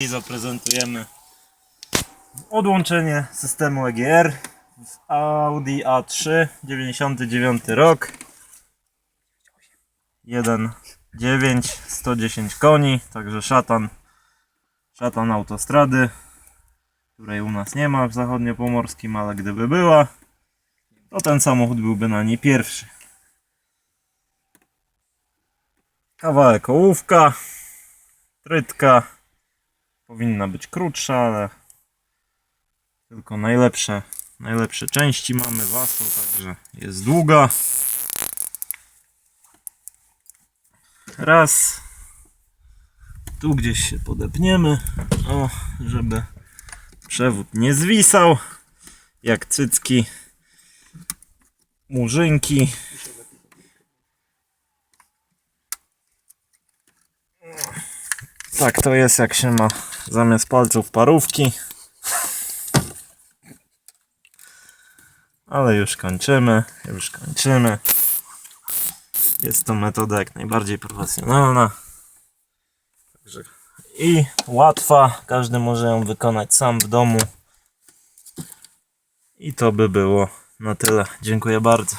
I zaprezentujemy odłączenie systemu EGR z Audi A3 99 rok. 1.9 110 koni, także szatan szatan autostrady której u nas nie ma w zachodniopomorskim, ale gdyby była to ten samochód byłby na niej pierwszy. Kawałek ołówka trytka powinna być krótsza, ale tylko najlepsze, najlepsze części mamy wasu, także jest długa. Raz. Tu gdzieś się podepniemy, o, żeby przewód nie zwisał, jak cycki murzynki. Tak to jest jak się ma zamiast palców parówki. Ale już kończymy, już kończymy. Jest to metoda jak najbardziej profesjonalna. I łatwa, każdy może ją wykonać sam w domu. I to by było na tyle. Dziękuję bardzo.